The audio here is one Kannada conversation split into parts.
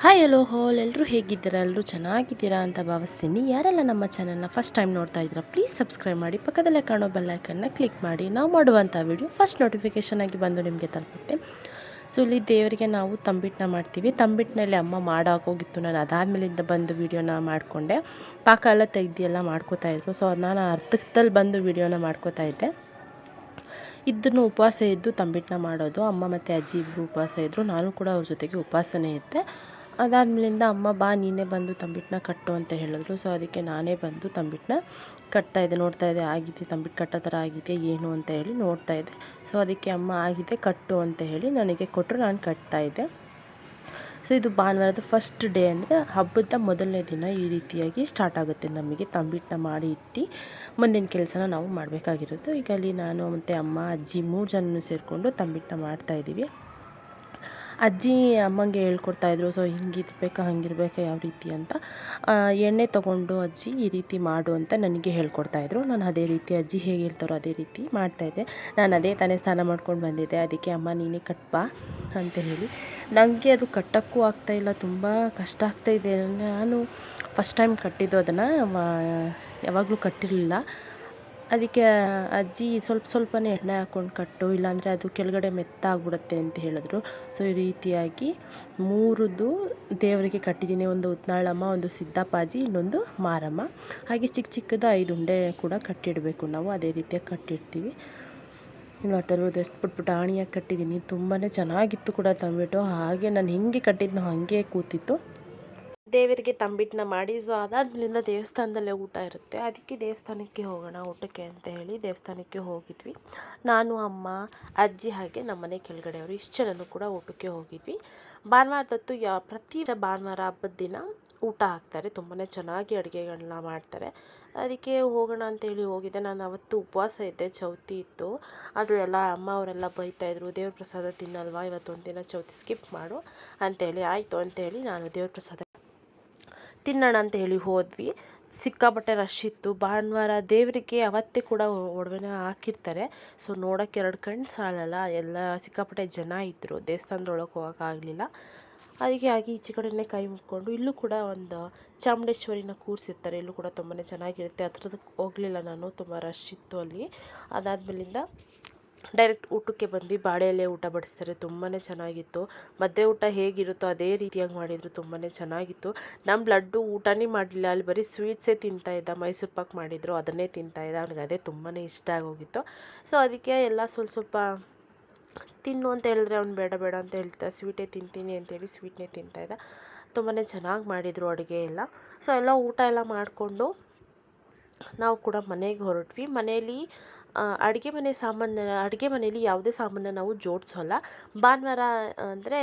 ಹಾಯ್, ಹಲೋ ಹೋಲ್ ಎಲ್ಲರೂ ಹೇಗಿದ್ದೀರಾ? ಎಲ್ಲರೂ ಚೆನ್ನಾಗಿದ್ದೀರಾ ಅಂತ ಭಾವಿಸ್ತೀನಿ. ಯಾರೆಲ್ಲ ನಮ್ಮ ಚಾನಲ್ನ ಫಸ್ಟ್ ಟೈಮ್ ನೋಡ್ತಾ ಇದ್ದೀರಾ ಪ್ಲೀಸ್ ಸಬ್ಸ್ಕ್ರೈಬ್ ಮಾಡಿ. ಪಕ್ಕದಲ್ಲೇ ಕಾಣೋ ಬೆಲ್ಲೈಕನ್ನ ಕ್ಲಿಕ್ ಮಾಡಿ. ನಾವು ಮಾಡುವಂಥ ವಿಡಿಯೋ ಫಸ್ಟ್ ನೋಟಿಫಿಕೇಷನ್ ಆಗಿ ಬಂದು ನಿಮಗೆ ತಲುಪುತ್ತೆ. ಸೊ ಇಲ್ಲಿ ದೇವರಿಗೆ ನಾವು ತಂಬಿಟ್ಟನ್ನ ಮಾಡ್ತೀವಿ. ತಂಬಿಟ್ಟಿನಲ್ಲಿ ಅಮ್ಮ ಮಾಡಾಕೋಗಿತ್ತು ನಾನು ಅದಾದಮೇಲಿಂದ ಬಂದು ವಿಡಿಯೋನ ಮಾಡಿಕೊಂಡೆ. ಪಾಕ ಎಲ್ಲ ತೆಗ್ದು ಎಲ್ಲ ಮಾಡ್ಕೋತಾ ಇದ್ರು. ಸೊ ನಾನು ಅರ್ಥದಲ್ಲಿ ಬಂದು ವೀಡಿಯೋನ ಮಾಡ್ಕೋತಾ ಇದ್ದೆ. ಇದನ್ನು ಉಪವಾಸ ಇದ್ದು ತಂಬಿಟ್ಟನ್ನ ಮಾಡೋದು. ಅಮ್ಮ ಮತ್ತು ಅಜ್ಜಿ ಇಬ್ಬರು ಉಪವಾಸ ಇದ್ದರು ನಾನು ಕೂಡ ಅವ್ರ ಜೊತೆಗೆ ಉಪವಾಸನೇ ಇದ್ದೆ. ಅದಾದಮೇಲಿಂದ ಅಮ್ಮ, ಬಾ, ನೀನೇ ಬಂದು ತಂಬಿಟ್ಟನ್ನ ಕಟ್ಟು ಅಂತ ಹೇಳಿದ್ರು. ಸೊ ಅದಕ್ಕೆ ನಾನೇ ಬಂದು ತಂಬಿಟ್ಟನ್ನ ಕಟ್ತಾಯಿದ್ದೆ ನೋಡ್ತಾಯಿದ್ದೆ ಆಗಿದೆ ತಂಬಿಟ್ಟು ಕಟ್ಟೋ ಥರ ಆಗಿದೆ, ಏನು? ಅಂತ ಹೇಳಿ ನೋಡ್ತಾಯಿದ್ದೆ ಸೊ ಅದಕ್ಕೆ ಅಮ್ಮ, ಆಗಿದೆ, ಕಟ್ಟು ಅಂತ ಹೇಳಿ ನನಗೆ ಕೊಟ್ಟರು. ನಾನು ಕಟ್ತಾಯಿದ್ದೆ ಸೊ ಇದು ಭಾನುವಾರದ ಫಸ್ಟ್ ಡೇ ಅಂದರೆ ಹಬ್ಬದ ಮೊದಲನೇ ದಿನ ಈ ರೀತಿಯಾಗಿ ಸ್ಟಾರ್ಟ್ ಆಗುತ್ತೆ. ನಮಗೆ ತಂಬಿಟ್ಟನ್ನ ಮಾಡಿ ಇಟ್ಟು ಮುಂದಿನ ಕೆಲಸನ ನಾವು ಮಾಡಬೇಕಾಗಿರೋದು ಈಗ ಅಲ್ಲಿ ನಾನು ಮತ್ತು ಅಮ್ಮ, ಅಜ್ಜಿ ಮೂರು ಜನನೂ ಸೇರಿಕೊಂಡು ತಂಬಿಟ್ಟನ್ನ ಮಾಡ್ತಾಯಿದ್ದೀವಿ ಅಜ್ಜಿ ಅಮ್ಮಂಗೆ ಹೇಳ್ಕೊಡ್ತಾಯಿದ್ರು ಸೊ ಹಿಂಗಿರ್ಬೇಕು ಹಂಗಿರ್ಬೇಕು ಯಾವ ರೀತಿ ಅಂತ. ಎಣ್ಣೆ ತೊಗೊಂಡು ಅಜ್ಜಿ ಈ ರೀತಿ ಮಾಡು ಅಂತ ನನಗೆ ಹೇಳ್ಕೊಡ್ತಾಯಿದ್ರು ನಾನು ಅದೇ ರೀತಿ ಅಜ್ಜಿ ಹೇಗೆ ಹೇಳ್ತಾರೋ ಅದೇ ರೀತಿ ಮಾಡ್ತಾಯಿದ್ದೆ ನಾನು ಅದೇ ತಾನೇ ಸ್ನಾನ ಮಾಡ್ಕೊಂಡು ಬಂದಿದ್ದೆ. ಅದಕ್ಕೆ ಅಮ್ಮ, ನೀನೇ ಕಟ್ಬಾ ಅಂತ ಹೇಳಿ. ನನಗೆ ಅದು ಕಟ್ಟೋಕ್ಕೂ ಆಗ್ತಾಯಿಲ್ಲ ತುಂಬ ಕಷ್ಟ ಆಗ್ತಾಯಿದೆ ನಾನು ಫಸ್ಟ್ ಟೈಮ್ ಕಟ್ಟಿದ್ದು ಅದನ್ನು ಯಾವಾಗಲೂ ಕಟ್ಟಿರಲಿಲ್ಲ. ಅದಕ್ಕೆ ಅಜ್ಜಿ ಸ್ವಲ್ಪ ಸ್ವಲ್ಪನೇ ಎಣ್ಣೆ ಹಾಕ್ಕೊಂಡು ಕಟ್ಟು, ಇಲ್ಲಾಂದರೆ ಅದು ಕೆಳಗಡೆ ಮೆತ್ತಾಗ್ಬಿಡುತ್ತೆ ಅಂತ ಹೇಳಿದ್ರು. ಸೊ ಈ ರೀತಿಯಾಗಿ ಮೂರದ್ದು ದೇವರಿಗೆ ಕಟ್ಟಿದ್ದೀನಿ. ಒಂದು ಉತ್ನಾಳಮ್ಮ, ಒಂದು ಸಿದ್ದಪ್ಪಾಜಿ, ಇನ್ನೊಂದು ಮಾರಮ್ಮ. ಹಾಗೆ ಚಿಕ್ಕ ಚಿಕ್ಕದು ಐದು ಉಂಡೆ ಕೂಡ ಕಟ್ಟಿಡಬೇಕು ನಾವು. ಅದೇ ರೀತಿಯಾಗಿ ಕಟ್ಟಿಡ್ತೀವಿ. ನೋಡ್ತಾ ಇರ್ಬೋದು, ಎಷ್ಟು ಪುಟ್ ಪುಟ್ಟ ಆಣಿಯಾಗಿ ಕಟ್ಟಿದ್ದೀನಿ. ತುಂಬಾ ಚೆನ್ನಾಗಿತ್ತು ಕೂಡ ತಂಬಿಟ್ಟು. ಹಾಗೆ ನಾನು ಹೆಂಗೆ ಕಟ್ಟಿದ್ನೋ ಹಾಗೆ ಕೂತಿತ್ತು. ದೇವರಿಗೆ ತಂಬಿಟ್ಟನ್ನ ಮಾಡಿ ಸೊ ಅದಾದ್ಮೇಲಿಂದ ದೇವಸ್ಥಾನದಲ್ಲೇ ಊಟ ಇರುತ್ತೆ. ಅದಕ್ಕೆ ದೇವಸ್ಥಾನಕ್ಕೆ ಹೋಗೋಣ, ಊಟಕ್ಕೆ ಅಂತ ಹೇಳಿ ದೇವಸ್ಥಾನಕ್ಕೆ ಹೋಗಿದ್ವಿ. ನಾನು, ಅಮ್ಮ, ಅಜ್ಜಿ ಹಾಗೆ ನಮ್ಮನೆ ಕೆಳಗಡೆಯವರು ಇಷ್ಟು ಜನನೂ ಕೂಡ ಊಟಕ್ಕೆ ಹೋಗಿದ್ವಿ. ಭಾನುವಾರದತ್ತು ಯಾ, ಪ್ರತಿ ಭಾನುವಾರ ಹಬ್ಬದ ದಿನ ಊಟ ಹಾಕ್ತಾರೆ. ತುಂಬಾ ಚೆನ್ನಾಗಿ ಅಡುಗೆಗಳನ್ನ ಮಾಡ್ತಾರೆ. ಅದಕ್ಕೆ ಹೋಗೋಣ ಅಂತೇಳಿ ಹೋಗಿದ್ದೆ. ನಾನು ಅವತ್ತು ಉಪವಾಸ ಇದ್ದೆ, ಚೌತಿ ಇತ್ತು. ಅದು ಎಲ್ಲ ಅಮ್ಮ ಅವರೆಲ್ಲ ಬೈತಾಯಿದ್ರು ದೇವ್ರ ಪ್ರಸಾದ ತಿನ್ನಲ್ವಾ? ಇವತ್ತು ಒಂದು ದಿನ ಚೌತಿ ಸ್ಕಿಪ್ ಮಾಡು ಅಂತೇಳಿ ಆಯಿತು ಅಂತೇಳಿ ನಾನು ದೇವ್ರ ಪ್ರಸಾದ ತಿನ್ನೋಣ ಅಂತ ಹೇಳಿ ಹೋದ್ವಿ. ಸಿಕ್ಕಾಪಟ್ಟೆ ರಶ್ ಇತ್ತು. ಭಾನುವಾರ ದೇವರಿಗೆ ಅವತ್ತೇ ಕೂಡ ಒಡವೆನ ಹಾಕಿರ್ತಾರೆ. ಸೊ ನೋಡೋಕ್ಕೆ ಎರಡು ಕಣ್ಣು ಸಾಲಲ್ಲ. ಎಲ್ಲ ಸಿಕ್ಕಾಪಟ್ಟೆ ಜನ ಇದ್ದರು ದೇವಸ್ಥಾನದೊಳಗೆ ಹೋಗೋಕ್ಕಾಗಲಿಲ್ಲ ಅದಕ್ಕೆ ಆಗಿ ಈಚೆ ಕಡೆಯೇ ಕೈ ಮುಕ್ಕೊಂಡು ಇಲ್ಲೂ ಕೂಡ ಒಂದು ಚಾಮುಂಡೇಶ್ವರಿನ ಕೂರಿಸಿರ್ತಾರೆ. ಇಲ್ಲೂ ಕೂಡ ತುಂಬಾ ಚೆನ್ನಾಗಿರುತ್ತೆ. ಹತ್ರದಕ್ಕೆ ಹೋಗಲಿಲ್ಲ ನಾನು. ತುಂಬ ರಶ್ ಇತ್ತು ಅಲ್ಲಿ. ಅದಾದಮೇಲಿಂದ ಡೈರೆಕ್ಟ್ ಊಟಕ್ಕೆ ಬಂದ್ವಿ. ಬಾಳೆ ಎಲೆ ಊಟ ಬಡಿಸ್ತಾರೆ. ತುಂಬಾ ಚೆನ್ನಾಗಿತ್ತು. ಮಧ್ಯೆ ಊಟ ಹೇಗಿರುತ್ತೋ ಅದೇ ರೀತಿಯಾಗಿ ಮಾಡಿದರು. ತುಂಬಾ ಚೆನ್ನಾಗಿತ್ತು. ನಮ್ಮ ಲಡ್ಡು ಊಟನೇ ಮಾಡಲಿಲ್ಲ. ಅಲ್ಲಿ ಬರೀ ಸ್ವೀಟ್ಸೇ ತಿಂತಾ ಇದ್ದ. ಮೈಸೂರು ಪಾಕ್ ಮಾಡಿದರು. ಅದನ್ನೇ ತಿಂತಾ ಇದ್ದ. ಅವ್ನಿಗೆ ಅದೇ ತುಂಬಾ ಇಷ್ಟ ಆಗೋಗಿತ್ತು. ಸೊ ಅದಕ್ಕೆ ಎಲ್ಲ ಸ್ವಲ್ಪ ಸ್ವಲ್ಪ ತಿನ್ನು ಅಂತ ಹೇಳಿದ್ರೆ ಅವ್ನು ಬೇಡ ಬೇಡ ಅಂತ ಹೇಳ್ತಾ ಸ್ವೀಟೇ ತಿಂತೀನಿ ಅಂತೇಳಿ ಸ್ವೀಟ್ನೇ ತಿಂತಾಯಿದ್ದ ತುಂಬಾ ಚೆನ್ನಾಗಿ ಮಾಡಿದರು ಅಡುಗೆ ಎಲ್ಲ. ಸೊ ಎಲ್ಲ ಊಟ ಎಲ್ಲ ಮಾಡಿಕೊಂಡು ನಾವು ಕೂಡ ಮನೆಗೆ ಹೊರಟ್ವಿ. ಮನೇಲಿ ಅಡುಗೆ ಮನೆ ಸಾಮಾನು ಅಡುಗೆ ಮನೇಲಿ ಯಾವುದೇ ಸಾಮಾನನ್ನ ನಾವು ಜೋಡಿಸೋಲ್ಲ. ಭಾನುವಾರ, ಅಂದರೆ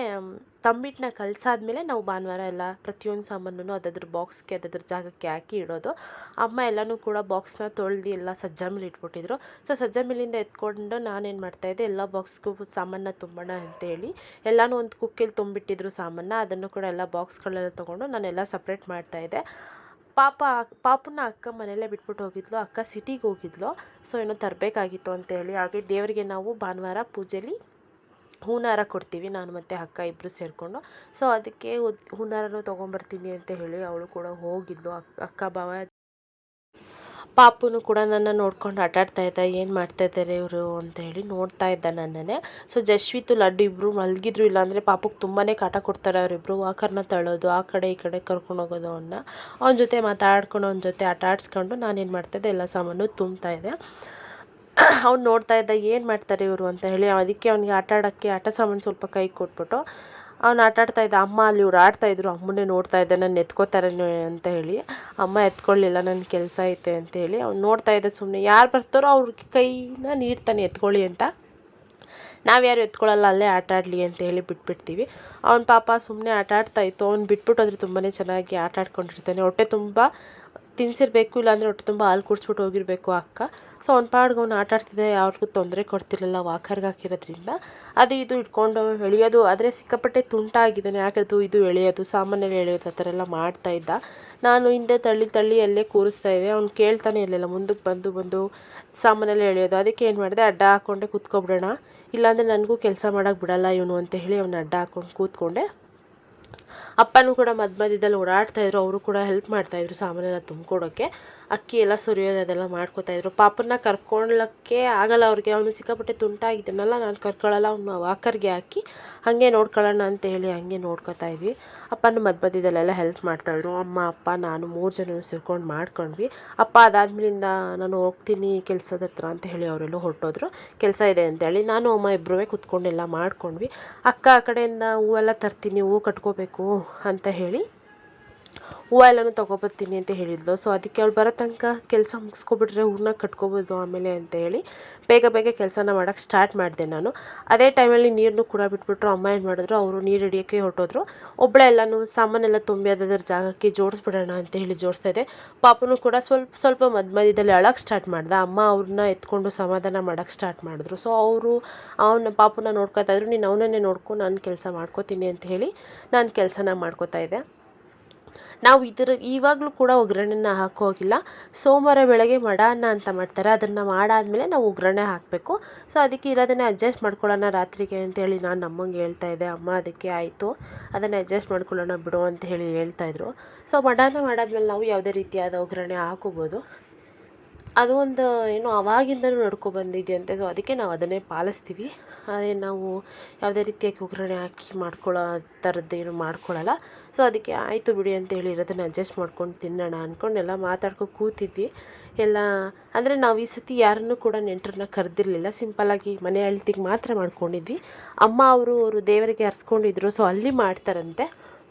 ತಂಬಿಟ್ಟನ್ನ ಕಲಸಾದ್ಮೇಲೆ ನಾವು ಭಾನುವಾರ ಎಲ್ಲ ಪ್ರತಿಯೊಂದು ಸಾಮಾನು ಅದದ್ರ ಬಾಕ್ಸ್ಗೆ, ಅದದ್ರ ಜಾಗಕ್ಕೆ ಹಾಕಿ ಇಡೋದು. ಅಮ್ಮ ಎಲ್ಲನೂ ಕೂಡ ಬಾಕ್ಸ್ನ ತೊಳೆದು ಎಲ್ಲ ಸಜ್ಜಾ ಮೇಲೆ ಇಟ್ಬಿಟ್ಟಿದ್ರು. ಸೊ, ಸಜ್ಜಾ ಮೇಲಿಂದ ಎತ್ಕೊಂಡು ನಾನೇನು ಮಾಡ್ತಾಯಿದ್ದೆ ಎಲ್ಲ ಬಾಕ್ಸ್ಗೂ ಸಾಮಾನ ತುಂಬೋಣ ಅಂತೇಳಿ ಎಲ್ಲನೂ ಒಂದು ಕುಕ್ಕಲ್ಲಿ ತುಂಬಿಟ್ಟಿದ್ರು ಸಾಮಾನ ಅದನ್ನು ಕೂಡ ಎಲ್ಲ ಬಾಕ್ಸ್ಗಳೆಲ್ಲ ತೊಗೊಂಡು ನಾನೆಲ್ಲ ಸಪ್ರೇಟ್ ಮಾಡ್ತಾಯಿದ್ದೆ ಪಾಪ ಪಾಪುನ ಅಕ್ಕ ಮನೆಯಲ್ಲೇ ಬಿಟ್ಬಿಟ್ಟು ಹೋಗಿದ್ಲು, ಅಕ್ಕ ಸಿಟಿಗೆ ಹೋಗಿದ್ಲು. ಸೊ ಏನೋ ತರಬೇಕಾಗಿತ್ತು ಅಂತೇಳಿ. ಹಾಗೆ ದೇವರಿಗೆ ನಾವು ಭಾನುವಾರ ಪೂಜೆಲಿ ಹೂನಾರ ಕೊಡ್ತೀವಿ, ನಾನು ಮತ್ತು ಅಕ್ಕ ಇಬ್ಬರು ಸೇರಿಕೊಂಡು. ಸೊ ಅದಕ್ಕೆ ಹೂನಾರನೂ ತೊಗೊಂಬರ್ತೀನಿ ಅಂತ ಹೇಳಿ ಅವಳು ಕೂಡ ಹೋಗಿದ್ಲು. ಅಕ್ಕ ಬಾವ ಪಾಪುನು ಕೂಡ ನನ್ನ ನೋಡ್ಕೊಂಡು ಆಟಾಡ್ತಾ ಇದ್ದ, ಏನು ಮಾಡ್ತಾ ಇದ್ದಾರೆ ಇವರು ಅಂತ ಹೇಳಿ ನೋಡ್ತಾ ಇದ್ದ ನನ್ನನ್ನೇ. ಸೊ ಜಶ್ವಿತು, ಲಡ್ಡು ಇಬ್ಬರು ಮಲಗಿದ್ರು, ಇಲ್ಲಾಂದರೆ ಪಾಪಕ್ಕೆ ತುಂಬಾ ಕಾಟ ಕೊಡ್ತಾರೆ ಅವರಿಬ್ಬರು ವಾಕರ್ನ ತಳ್ಳೋದು, ಆ ಕಡೆ ಈ ಕಡೆ ಕರ್ಕೊಂಡು ಹೋಗೋದು ಅವನ್ನ ಅವನ ಜೊತೆ ಮಾತಾಡ್ಕೊಂಡು, ಅವನ ಜೊತೆ ಆಟ ಆಡಿಸ್ಕೊಂಡು ನಾನೇನು ಮಾಡ್ತಾಯಿದ್ದೆ ಎಲ್ಲ ಸಾಮಾನು ತುಂಬ್ತಾ ಇದ್ದೆ. ಅವ್ನು ನೋಡ್ತಾ ಇದ್ದ, ಏನು ಮಾಡ್ತಾರೆ ಇವರು ಅಂತ ಹೇಳಿ, ಅದಕ್ಕೆ ಅವನಿಗೆ ಆಟ ಆಡೋಕ್ಕೆ, ಆಟ ಸಾಮಾನು ಸ್ವಲ್ಪ ಕೈ ಕೊಟ್ಬಿಟ್ಟು ಅವ್ನು ಆಟಾಡ್ತಾ ಇದ್ದ, ಅಮ್ಮ ಅಲ್ಲಿ ಇವ್ರು ಆಡ್ತಾಯಿದ್ರು ಅಮ್ಮನೇ ನೋಡ್ತಾ ಇದ್ದೆ, ನಾನು ಎತ್ಕೋತಾರೆ ಅಂತ ಹೇಳಿ, ಅಮ್ಮ ಎತ್ಕೊಳ್ಳಿಲ್ಲ ನನ್ನ ಕೆಲಸ ಐತೆ ಅಂತ ಹೇಳಿ ಅವ್ನು ನೋಡ್ತಾ ಇದ್ದ ಸುಮ್ಮನೆ ಯಾರು ಬರ್ತಾರೋ ಅವ್ರಿಗೆ ಕೈನ ನೀಡ್ತಾನೆ ಎತ್ಕೊಳ್ಳಿ ಅಂತ. ನಾವ್ಯಾರು ಎತ್ಕೊಳ್ಳಲ್ಲ, ಅಲ್ಲೇ ಆಟ ಆಡಲಿ ಅಂತ ಹೇಳಿ ಬಿಟ್ಬಿಡ್ತೀವಿ. ಅವ್ನ ಪಾಪ ಸುಮ್ಮನೆ ಆಟ ಆಡ್ತಾ ಇತ್ತು, ಅವ್ನು ಬಿಟ್ಬಿಟ್ಟು ಹೋದ್ರೆ ತುಂಬಾ ಚೆನ್ನಾಗಿ ಆಟ ಆಡ್ಕೊಂಡಿರ್ತಾನೆ, ಹೊಟ್ಟೆ ತುಂಬ ತಿನ್ಸಿರಬೇಕು ಇಲ್ಲಾಂದರೆ ಹೊಟ್ಟೆ ತುಂಬ ಹಾಲು ಕುಡಿಸ್ಬಿಟ್ಟು ಹೋಗಿರಬೇಕು ಅಕ್ಕ. ಸೊ ಅವ್ನ ಪಾಡ್ಗೆ ಅವ್ನು ಆಟ ಆಡ್ತಿದ್ದೆ ಯಾರಿಗೂ ತೊಂದರೆ ಕೊಡ್ತಿರಲಿಲ್ಲ ವಾಕರ್ಗೆ ಹಾಕಿರೋದ್ರಿಂದ. ಅದು ಇದು ಇಟ್ಕೊಂಡು ಎಳೆಯೋದು, ಆದರೆ ಸಿಕ್ಕಾಪಟ್ಟೆ ತುಂಟಾಗಿದ್ದಾನೆ. ಯಾಕದು ಇದು ಎಳೆಯೋದು, ಸಾಮಾನ್ಯವಾಗಿ ಎಳೆಯೋದು, ಆ ಥರ ಎಲ್ಲ ಮಾಡ್ತಾಯಿದ್ದ ನಾನು ಹಿಂದೆ ತಳ್ಳಿ ತಳ್ಳಿ ಅಲ್ಲೇ ಕೂರಿಸ್ತಾ ಇದ್ದೆ. ಅವ್ನು ಕೇಳ್ತಾನೆ ಇರಲಿಲ್ಲ ಮುಂದಕ್ಕೆ ಬಂದು ಬಂದು ಸಾಮಾನೆಲ್ಲ ಎಳೆಯೋದು. ಅದಕ್ಕೆ ಏನು ಮಾಡಿದೆ, ಅಡ್ಡ ಹಾಕ್ಕೊಂಡೆ ಕೂತ್ಕೊಬಿಡೋಣ. ಇಲ್ಲಾಂದರೆ ನನಗೂ ಕೆಲಸ ಮಾಡೋಕ್ಕೆ ಬಿಡಲ್ಲ ಇವನು ಅಂತ ಹೇಳಿ ಅವನು ಅಡ್ಡ ಹಾಕ್ಕೊಂಡು ಕೂತ್ಕೊಂಡೆ. ಅಪ್ಪನೂ ಕೂಡ ಮಧ್ಯ ಮಧ್ಯದಲ್ಲಿ ಓಡಾಡ್ತಾಯಿದ್ರು ಅವರು ಕೂಡ ಹೆಲ್ಪ್ ಮಾಡ್ತಾಯಿದ್ರು ಸಾಮಾನೆಲ್ಲ ತುಂಬಿಕೊಡೋಕ್ಕೆ ಅಕ್ಕಿ ಎಲ್ಲ ಸುರಿಯೋದು, ಅದೆಲ್ಲ ಮಾಡ್ಕೋತಾಯಿದ್ರು ಪಾಪನ್ನ ಕರ್ಕೊಳ್ಳೋಕ್ಕೆ ಆಗಲ್ಲ ಅವ್ರಿಗೆ. ಅವನು ಸಿಕ್ಕಾಪಟ್ಟೆ ತುಂಟಾಗಿದ್ದಾನಲ್ಲ, ನಾನು ಕರ್ಕೊಳ್ಳಲ್ಲ, ಅವನು ವಾಕರ್ಗೆ ಹಾಕಿ ಹಾಗೆ ನೋಡ್ಕೊಳ್ಳೋಣ ಅಂತ ಹೇಳಿ ಹಾಗೆ ನೋಡ್ಕೊತಾ ಇದ್ವಿ. ಅಪ್ಪನ ಮಧ್ಯ ಮಧ್ಯದಲ್ಲೆಲ್ಲ ಹೆಲ್ಪ್ ಮಾಡ್ತಾಯಿದ್ರು ಅಮ್ಮ, ಅಪ್ಪ, ನಾನು ಮೂರು ಜನ ಸೇರ್ಕೊಂಡು ಮಾಡ್ಕೊಂಡ್ವಿ. ಅಪ್ಪ ಅದಾದ್ಮೇಲಿಂದ ನಾನು ಹೋಗ್ತೀನಿ ಕೆಲಸದ ಹತ್ರ ಅಂತ ಹೇಳಿ ಅವರೆಲ್ಲ ಹೊರಟೋದ್ರು. ಕೆಲಸ ಇದೆ ಅಂತೇಳಿ ನಾನು, ಅಮ್ಮ ಇಬ್ಬರೂ ಕುತ್ಕೊಂಡೆಲ್ಲ ಮಾಡ್ಕೊಂಡ್ವಿ. ಅಕ್ಕ ಆ ಕಡೆಯಿಂದ ಹೂವೆಲ್ಲ ತರ್ತೀನಿ ಹೂವು ಕಟ್ಕೋಬೇಕು ಅಂತ ಹೇಳಿ ಹೂವು ಎಲ್ಲನೂ ತೊಗೊಬರ್ತೀನಿ ಅಂತ ಹೇಳಿದ್ಲು. ಸೊ ಅದಕ್ಕೆ ಅವ್ಳು ಬರೋ ತನಕ ಕೆಲಸ ಮುಗಿಸ್ಕೊಬಿಟ್ರೆ ಹೂವನ್ನ ಕಟ್ಕೋಬೋದು ಆಮೇಲೆ ಅಂತ ಹೇಳಿ ಬೇಗ ಬೇಗ ಕೆಲಸನ ಮಾಡೋಕ್ಕೆ ಸ್ಟಾರ್ಟ್ ಮಾಡಿದೆ ನಾನು. ಅದೇ ಟೈಮಲ್ಲಿ ನೀರನ್ನು ಕೂಡ ಬಿಟ್ಬಿಟ್ರು. ಅಮ್ಮ ಏನು ಮಾಡಿದ್ರು, ಅವರು ನೀರು ಹಿಡಿಯೋಕ್ಕೆ ಹೊಟ್ಟೋದ್ರು ಒಬ್ಬಳೆ ಎಲ್ಲನೂ ಸಾಮಾನೆಲ್ಲ ತುಂಬಿ ಅದರ ಜಾಗಕ್ಕೆ ಜೋಡಿಸ್ಬಿಡೋಣ ಅಂತ ಹೇಳಿ ಜೋಡಿಸ್ತಾ ಇದೆ ಪಾಪನೂ ಕೂಡ ಸ್ವಲ್ಪ ಸ್ವಲ್ಪ ಮಧ್ಯ ಮಧ್ಯದಲ್ಲಿ ಅಳಕ್ಕೆ ಸ್ಟಾರ್ಟ್ ಮಾಡ್ದೆ. ಅಮ್ಮ ಅವ್ರನ್ನ ಎತ್ಕೊಂಡು ಸಮಾಧಾನ ಮಾಡೋಕ್ಕೆ ಸ್ಟಾರ್ಟ್ ಮಾಡಿದ್ರು. ಸೊ ಅವರು ಅವನ ಪಾಪನ ನೋಡ್ಕೊತಾ ಇದ್ರು. ನೀನು ಅವನನ್ನೇ ನೋಡ್ಕೊ, ನಾನು ಕೆಲಸ ಮಾಡ್ಕೋತೀನಿ ಅಂತ ಹೇಳಿ ನಾನು ಕೆಲಸನ ಮಾಡ್ಕೋತಾ ಇದ್ದೆ. ನಾವು ಇದರ ಇವಾಗಲೂ ಕೂಡ ಒಗ್ಗರಣೆನ ಹಾಕೋಗಿಲ್ಲ ಸೋಮವಾರ ಬೆಳಗ್ಗೆ ಮಡಾನ್ನ ಅಂತ ಮಾಡ್ತಾರೆ. ಅದನ್ನು ಮಾಡಾದಮೇಲೆ ನಾವು ಒಗ್ಗರಣೆ ಹಾಕಬೇಕು. ಸೊ ಅದಕ್ಕೆ ಇರೋದನ್ನೇ ಅಡ್ಜಸ್ಟ್ ಮಾಡ್ಕೊಳ್ಳೋಣ ರಾತ್ರಿಗೆ ಅಂತೇಳಿ ನಾನು ನಮ್ಮಂಗೆ ಹೇಳ್ತಾ ಇದ್ದೆ. ಅಮ್ಮ, ಅದಕ್ಕೆ ಆಯಿತು. ಅದನ್ನು ಅಡ್ಜಸ್ಟ್ ಮಾಡ್ಕೊಳ್ಳೋಣ ಬಿಡು ಅಂತ ಹೇಳಿ ಹೇಳ್ತಾಯಿದ್ರು ಸೊ ಮಡಾನ್ನ ಮಾಡಾದ್ಮೇಲೆ ನಾವು ಯಾವುದೇ ರೀತಿಯಾದ ಒಗ್ಗರಣೆ ಹಾಕೋಬೋದು. ಅದು ಒಂದು, ಏನು ಅವಾಗಿಂದಲೂ ನಡೆಕೊಂಡು ಬಂದಿದ್ಯಂತೆ. ಸೊ ಅದಕ್ಕೆ ನಾವು ಅದನ್ನೇ ಪಾಲಿಸ್ತೀವಿ. ಅದೇ ನಾವು ಯಾವುದೇ ರೀತಿಯಾಗಿ ಒಗ್ಗರಣೆ ಹಾಕಿ ಮಾಡ್ಕೊಳ್ಳೋ ಥರದ್ದೇನು ಮಾಡ್ಕೊಳ್ಳಲ್ಲ. ಸೊ ಅದಕ್ಕೆ ಆಯಿತು ಬಿಡಿ ಅಂತ ಹೇಳಿ ಇರೋದನ್ನ ಅಡ್ಜಸ್ಟ್ ಮಾಡ್ಕೊಂಡು ತಿನ್ನೋಣ ಅಂದ್ಕೊಂಡು ಎಲ್ಲ ಮಾತಾಡ್ಕೊ ಕೂತಿದ್ವಿ. ಎಲ್ಲ ಅಂದರೆ ನಾವು ಈ ಸತಿ ಯಾರನ್ನೂ ಕೂಡ ನೆಂಟರನ್ನ ಕರೆದಿರಲಿಲ್ಲ. ಸಿಂಪಲ್ಲಾಗಿ ಮನೆ ಅಳ್ತಿಗೆ ಮಾತ್ರ ಮಾಡ್ಕೊಂಡಿದ್ವಿ. ಅಮ್ಮ ಅವರು ಅವರು ದೇವರಿಗೆ ಹರ್ಸ್ಕೊಂಡಿದ್ರು. ಸೊ ಅಲ್ಲಿ ಮಾಡ್ತಾರಂತೆ.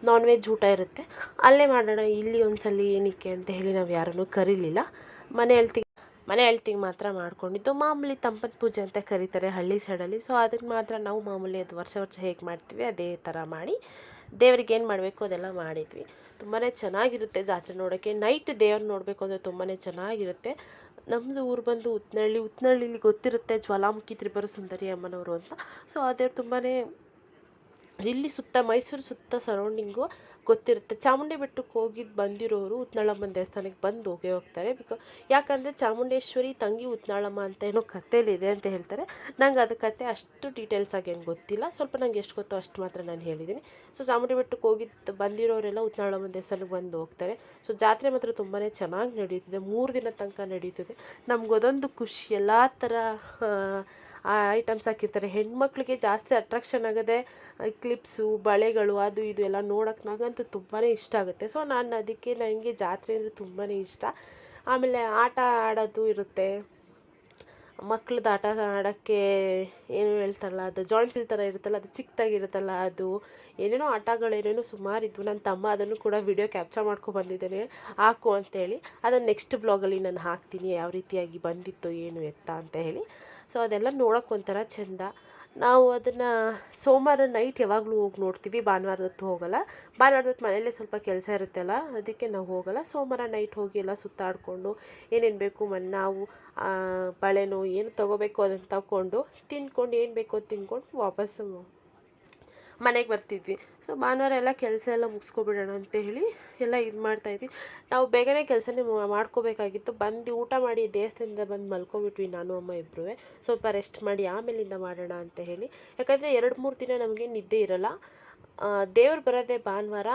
ನಾನ್ ವೆಜ್ ಊಟ ಇರುತ್ತೆ. ಅಲ್ಲೇ ಮಾಡೋಣ, ಇಲ್ಲಿ ಒಂದ್ಸಲಿ ಏನಕ್ಕೆ ಅಂತ ಹೇಳಿ ನಾವು ಯಾರನ್ನೂ ಕರೀಲಿಲ್ಲ. ಮನೆ ಅಳ್ತಿಗೆ ಮನೆ ಅಳ್ತಿಗೆ ಮಾತ್ರ ಮಾಡ್ಕೊಂಡಿದ್ದು ಮಾಮೂಲಿ ತಂಪನ ಪೂಜೆ ಅಂತ ಕರೀತಾರೆ ಹಳ್ಳಿ ಸೈಡಲ್ಲಿ ಸೊ ಅದಕ್ಕೆ ಮಾತ್ರ ನಾವು ಮಾಮೂಲಿ ಅದು ವರ್ಷ ವರ್ಷ ಹೇಗೆ ಮಾಡ್ತೀವಿ, ಅದೇ ಥರ ಮಾಡಿ, ದೇವರಿಗೆ ಏನು ಮಾಡಬೇಕು ಅದೆಲ್ಲ ಮಾಡಿದ್ವಿ. ತುಂಬಾ ಚೆನ್ನಾಗಿರುತ್ತೆ ಜಾತ್ರೆ ನೋಡೋಕ್ಕೆ. ನೈಟ್ ದೇವ್ರು ನೋಡಬೇಕು ಅಂದರೆ ತುಂಬಾ ಚೆನ್ನಾಗಿರುತ್ತೆ. ನಮ್ಮದು ಊರು ಬಂದು ಉತ್ನಳ್ಳಿ, ಉತ್ನಳ್ಳಿಲಿ ಗೊತ್ತಿರುತ್ತೆ ಜ್ವಾಲಾಮುಖಿ ತ್ರಿಪುರ ಸುಂದರಿ ಅಮ್ಮನವರು ಅಂತ. ಸೊ ಅದೇ ತುಂಬಾ ಇಲ್ಲಿ ಸುತ್ತ ಮೈಸೂರು ಸುತ್ತ ಸರೌಂಡಿಂಗು ಗೊತ್ತಿರುತ್ತೆ. ಚಾಮುಂಡಿ ಬೆಟ್ಟಕ್ಕೆ ಹೋಗಿದ್ದು ಬಂದಿರೋರು ಉತ್ನಾಳಮ್ಮನ ದೇವಸ್ಥಾನಕ್ಕೆ ಬಂದು ಹೋಗೇ ಹೋಗ್ತಾರೆ. ಬಿಕಾ ಯಾಕಂದರೆ ಚಾಮುಂಡೇಶ್ವರಿ ತಂಗಿ ಉತ್ನಾಳಮ್ಮ ಅಂತ ಏನೋ ಕಥೆಲಿದೆ ಅಂತ ಹೇಳ್ತಾರೆ. ನಂಗೆ ಅದು ಕತೆ ಅಷ್ಟು ಡೀಟೇಲ್ಸ್ ಆಗಿ ಏನು ಗೊತ್ತಿಲ್ಲ. ಸ್ವಲ್ಪ ನಂಗೆ ಎಷ್ಟು ಗೊತ್ತೋ ಅಷ್ಟು ಮಾತ್ರ ನಾನು ಹೇಳಿದ್ದೀನಿ ಸೊ ಚಾಮುಂಡಿ ಬೆಟ್ಟಕ್ಕೆ ಹೋಗಿದ್ದು ಬಂದಿರೋರೆಲ್ಲ ಉತ್ನಾಳಮ್ಮನ ದೇವಸ್ಥಾನಕ್ಕೆ ಬಂದು ಹೋಗ್ತಾರೆ. ಸೊ ಜಾತ್ರೆ ಮಾತ್ರ ತುಂಬಾ ಚೆನ್ನಾಗಿ ನಡೀತಿದೆ. ಮೂರು ದಿನ ತನಕ ನಡೀತಿದೆ. ನಮಗೊಂದೊಂದು ಖುಷಿ. ಎಲ್ಲ ಥರ ಆ ಐಟಮ್ಸ್ ಹಾಕಿರ್ತಾರೆ. ಹೆಣ್ಮಕ್ಳಿಗೆ ಜಾಸ್ತಿ ಅಟ್ರಾಕ್ಷನ್ ಆಗದೆ ಕ್ಲಿಪ್ಸು ಬಳೆಗಳು, ಅದು ಇದು ಎಲ್ಲ ನೋಡೋಕೆ ನನಗಂತೂ ತುಂಬಾ ಇಷ್ಟ ಆಗುತ್ತೆ. ಸೊ ನಾನು ಅದಕ್ಕೆ ನನಗೆ ಜಾತ್ರೆ ಅಂದರೆ ತುಂಬಾ ಇಷ್ಟ. ಆಮೇಲೆ ಆಟ ಆಡೋದು ಇರುತ್ತೆ. ಮಕ್ಳದ್ದು ಆಟ ಆಡೋಕ್ಕೆ ಏನು ಹೇಳ್ತಾರಲ್ಲ, ಅದು ಜಾಯಿಂಟ್ ಫೀಲ್ ಥರ ಇರುತ್ತಲ್ಲ, ಅದು ಚಿಕ್ಕದಾಗಿರುತ್ತಲ್ಲ, ಅದು ಏನೇನೋ ಆಟಗಳೇನೇನೋ ಸುಮಾರು ಇದ್ವು. ನನ್ನ ತಮ್ಮ ಅದನ್ನು ಕೂಡ ವಿಡಿಯೋ ಕ್ಯಾಪ್ಚರ್ ಮಾಡ್ಕೊಂಡು ಬಂದಿದ್ದೇನೆ. ಹಾಕು ಅಂತೇಳಿ ಅದನ್ನು ನೆಕ್ಸ್ಟ್ ಬ್ಲಾಗಲ್ಲಿ ನಾನು ಹಾಕ್ತೀನಿ, ಯಾವ ರೀತಿಯಾಗಿ ಬಂದಿತ್ತು, ಏನು ಎತ್ತ ಅಂತ ಹೇಳಿ. ಸೊ ಅದೆಲ್ಲ ನೋಡೋಕೆ ಒಂಥರ ಚೆಂದ. ನಾವು ಅದನ್ನು ಸೋಮವಾರ ನೈಟ್ ಯಾವಾಗಲೂ ಹೋಗಿ ನೋಡ್ತೀವಿ ಭಾನುವಾರದೊತ್ತು ಹೋಗಲ್ಲ. ಭಾನುವಾರದೊತ್ತು ಮನೆಯಲ್ಲೇ ಸ್ವಲ್ಪ ಕೆಲಸ ಇರುತ್ತಲ್ಲ, ಅದಕ್ಕೆ ನಾವು ಹೋಗಲ್ಲ. ಸೋಮವಾರ ನೈಟ್ ಹೋಗಿ ಎಲ್ಲ ಸುತ್ತಾಡಿಕೊಂಡು ಏನೇನು ಬೇಕು ನಾವು ಬಳೆನೋ ಏನು ತೊಗೋಬೇಕು ಅದನ್ನು ತಗೊಂಡು ತಿಂದ್ಕೊಂಡು ಏನು ಬೇಕೋ ತಿಂದ್ಕೊಂಡು ವಾಪಸ್ಸು ಮನೆಗೆ ಬರ್ತಿದ್ವಿ. ಸೊ ಭಾನುವಾರ ಎಲ್ಲ ಕೆಲಸ ಎಲ್ಲ ಮುಗಿಸ್ಕೊಬಿಡೋಣ ಅಂತ ಹೇಳಿ ಎಲ್ಲ ಇದು ಮಾಡ್ತಾಯಿದ್ವಿ ನಾವು ಬೇಗನೆ ಕೆಲಸನೇ ಮಾಡ್ಕೋಬೇಕಾಗಿತ್ತು. ಬಂದು ಊಟ ಮಾಡಿ ದೇವಸ್ಥಾನದಿಂದ ಬಂದು ಮಲ್ಕೊಬಿಟ್ವಿ ನಾನು, ಅಮ್ಮ ಇಬ್ಬರೂ ಸ್ವಲ್ಪ ರೆಸ್ಟ್ ಮಾಡಿ ಆಮೇಲಿಂದ ಮಾಡೋಣ ಅಂತ ಹೇಳಿ. ಯಾಕಂದರೆ ಎರಡು ಮೂರು ದಿನ ನಮಗೆ ನಿದ್ದೆ ಇರೋಲ್ಲ. ದೇವ್ರು ಬರೋದೇ ಭಾನುವಾರ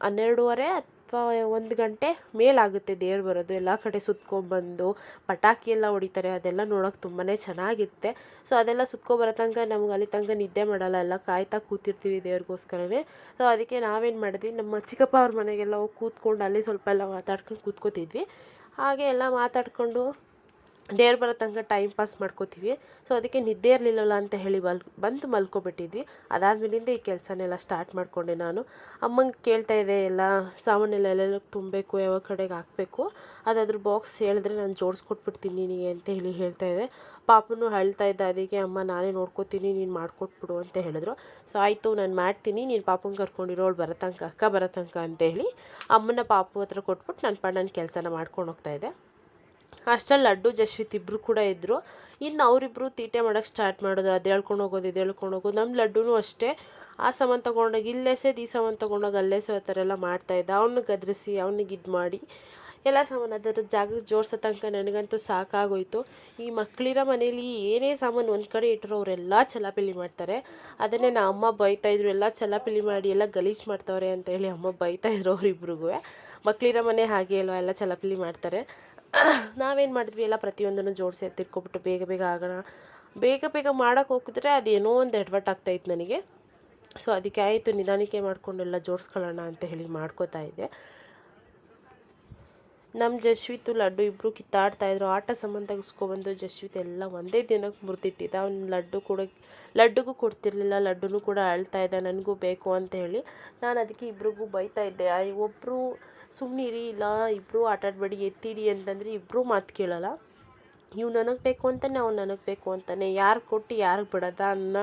ಹನ್ನೆರಡೂವರೆ ಅಥವಾ ಒಂದು ಗಂಟೆ ಮೇಲಾಗುತ್ತೆ ದೇವ್ರು ಬರೋದು. ಎಲ್ಲ ಕಡೆ ಸುತ್ಕೊಂಡ್ಬಂದು ಪಟಾಕಿ ಎಲ್ಲ ಹೊಡಿತಾರೆ, ಅದೆಲ್ಲ ನೋಡೋಕೆ ತುಂಬಾ ಚೆನ್ನಾಗಿರುತ್ತೆ. ಸೊ ಅದೆಲ್ಲ ಸುತ್ಕೊಬರೋ ತನಕ ನಮ್ಗೆ ಅಲ್ಲಿ ತನಕ ನಿದ್ದೆ ಮಾಡಲ್ಲ, ಎಲ್ಲ ಕಾಯ್ತಾ ಕೂತಿರ್ತೀವಿ ದೇವ್ರಿಗೋಸ್ಕರವೇ ಸೊ ಅದಕ್ಕೆ ನಾವೇನು ಮಾಡಿದ್ವಿ, ನಮ್ಮ ಚಿಕ್ಕಪ್ಪ ಅವ್ರ ಮನೆಗೆಲ್ಲ ಹೋಗಿ ಕೂತ್ಕೊಂಡು ಅಲ್ಲಿ ಸ್ವಲ್ಪ ಎಲ್ಲ ಮಾತಾಡ್ಕೊಂಡು ಕೂತ್ಕೋತಿದ್ವಿ. ಹಾಗೆ ಎಲ್ಲ ಮಾತಾಡಿಕೊಂಡು ದೇವ್ರು ಬರೋ ತನಕ ಟೈಮ್ ಪಾಸ್ ಮಾಡ್ಕೋತೀವಿ. ಸೊ ಅದಕ್ಕೆ ನಿದ್ದೆ ಇರಲಿಲ್ಲಲ್ಲ ಅಂತ ಹೇಳಿ ಮಲ್, ಬಂದು ಮಲ್ಕೊಬಿಟ್ಟಿದ್ವಿ. ಅದಾದಮೇಲಿಂದ ಈ ಕೆಲಸನೆಲ್ಲ ಸ್ಟಾರ್ಟ್ ಮಾಡಿಕೊಂಡೆ ನಾನು. ಅಮ್ಮಂಗೆ ಕೇಳ್ತಾ ಇದೆ ಎಲ್ಲ ಸಾಮಾನೆಲ್ಲ ಎಲ್ಲೆಲ್ಲ ತುಂಬಬೇಕು ಯಾವ ಕಡೆಗೆ ಹಾಕಬೇಕು? ಅದಾದ್ರ ಬಾಕ್ಸ್ ಹೇಳಿದ್ರೆ ನಾನು ಜೋಡಿಸ್ಕೊಟ್ಬಿಡ್ತೀನಿ ನಿನಗೆ ಅಂತ ಹೇಳಿ ಹೇಳ್ತಾ ಇದೆ ಪಾಪನು ಹೇಳ್ತಾ ಇದ್ದ ಅದಕ್ಕೆ ಅಮ್ಮ ನಾನೇ ನೋಡ್ಕೋತೀನಿ, ನೀನು ಮಾಡ್ಕೊಟ್ಬಿಡು ಅಂತ ಹೇಳಿದ್ರು. ಸೊ ಆಯಿತು, ನಾನು ಮಾಡ್ತೀನಿ, ನೀನು ಪಾಪನ ಕರ್ಕೊಂಡಿರೋ, ಅವಳು ಅಕ್ಕ ಬರೋ ತನಕ ಅಂತ ಹೇಳಿ ಅಮ್ಮನ ಪಾಪು ಹತ್ರ ಕೊಟ್ಬಿಟ್ಟು ನನ್ನ ನನ್ನ ಕೆಲಸನ ಮಾಡ್ಕೊಂಡು ಹೋಗ್ತಾಯಿದ್ದೆ ಅಷ್ಟರಲ್ಲಿ ಲಡ್ಡು ಜಶ್ವಿತ್ ಇಬ್ಬರು ಕೂಡ ಇದ್ದರು ಇನ್ನು ಅವರಿಬ್ರು ತೀಟೆ ಮಾಡೋಕ್ಕೆ ಸ್ಟಾರ್ಟ್ ಮಾಡಿದ್ರು. ಅದು ಹೇಳ್ಕೊಂಡು ಹೋಗೋದು, ಇದು ಹೇಳ್ಕೊಂಡು ಹೋಗೋದು. ನಮ್ಮ ಲಡ್ಡುನೂ ಅಷ್ಟೇ. ಆ ಸಾಮಾನು ತೊಗೊಂಡೋಗಿ ಇಲ್ಲೆಸೆದು ಈ ಸಾಮಾನು ತೊಗೊಂಡೋಗಿ ಅಲ್ಲೆಸೆ ಆ ಥರ ಎಲ್ಲ ಮಾಡ್ತಾಯಿದ್ದ ಅವ್ನಿಗೆ ಗದರಿಸಿ ಅವ್ನಿಗೆ ಇದು ಮಾಡಿ. ಎಲ್ಲ ಸಾಮಾನು ಅದರ ಜಾಗಕ್ಕೆ ಜೋಡಿಸೋ ತನಕ ನನಗಂತೂ ಸಾಕಾಗೋಯಿತು. ಈ ಮಕ್ಕಳಿರೋ ಮನೇಲಿ ಏನೇ ಸಾಮಾನು ಒಂದು ಕಡೆ ಇಟ್ಟರು ಅವರೆಲ್ಲ ಚಲಾಪಿಲಿ ಮಾಡ್ತಾರೆ. ಅದನ್ನೇ ನಾ ಅಮ್ಮ ಬೈತಾಯಿದ್ರು ಎಲ್ಲ ಚಲಾಪಿಲಿ ಮಾಡಿ, ಎಲ್ಲ ಗಲೀಜು ಮಾಡ್ತವ್ರೆ ಅಂತ ಹೇಳಿ ಅಮ್ಮ ಬೈತಾಯಿದ್ರು ಅವರಿಬ್ರಿಗೂ ಮಕ್ಕಳಿರೋ ಮನೆ ಹಾಗೆ ಅಲ್ವಾ, ಎಲ್ಲ ಚಲಾಪಿಲಿ ಮಾಡ್ತಾರೆ. ನಾವೇನು ಮಾಡಿದ್ವಿ? ಎಲ್ಲ ಪ್ರತಿಯೊಂದನ್ನು ಜೋಡಿಸಿ ಎತ್ತಿಟ್ಕೊಬಿಟ್ಟು ಬೇಗ ಬೇಗ ಆಗೋಣ. ಬೇಗ ಬೇಗ ಮಾಡೋಕೆ ಹೋಗಿದ್ರೆ ಅದೇನೋ ಒಂದು ಎಡವಟ್ಟು ಆಗ್ತಾಯಿತ್ತು ನನಗೆ. ಸೊ ಅದಕ್ಕೆ ಆಯಿತು, ನಿಧಾನಕ್ಕೆ ಮಾಡಿಕೊಂಡೆಲ್ಲ ಜೋಡಿಸ್ಕೊಳ್ಳೋಣ ಅಂತ ಹೇಳಿ ಮಾಡ್ಕೋತಾ ಇದ್ದೆ. ನಮ್ಮ ಜಶ್ವಿತು, ಲಡ್ಡು ಇಬ್ಬರು ಕಿತ್ತಾಡ್ತಾಯಿದ್ರು ಆಟ ಸಂಬಂಧ ಬಂದು ಜಶ್ವಿತ್ ಎಲ್ಲ ಒಂದೇ ದಿನಕ್ಕೆ ಮುರಿದಿಟ್ಟಿದ್ದ. ಅವ್ನು ಲಡ್ಡು ಕೂಡ, ಲಡ್ಡುಗೂ ಕೊಡ್ತಿರ್ಲಿಲ್ಲ, ಲಡ್ಡುನೂ ಕೂಡ ಅಳ್ತಾ ಇದ್ದ. ನನಗೂ ಬೇಕು ಅಂತ ಹೇಳಿ ನಾನು ಅದಕ್ಕೆ ಇಬ್ರಿಗೂ ಬೈತಾ ಇದ್ದೆ. ಒಬ್ಬರು ಸುಮ್ಮನಿರಿ ಇಲ್ಲ ಇಬ್ಬರೂ ಆಟಾಡಬೇಡಿ ಎತ್ತಿಡಿ ಅಂತಂದರೆ ಇಬ್ಬರೂ ಮಾತು ಕೇಳಲ್ಲ. ಇವು ನನಗೆ ಬೇಕು ಅಂತಾನೆ, ಅವ್ನು ನನಗೆ ಬೇಕು ಅಂತಾನೆ. ಯಾರು ಕೊಟ್ಟು ಯಾರಿಗೆ ಬಿಡೋದ ಅನ್ನ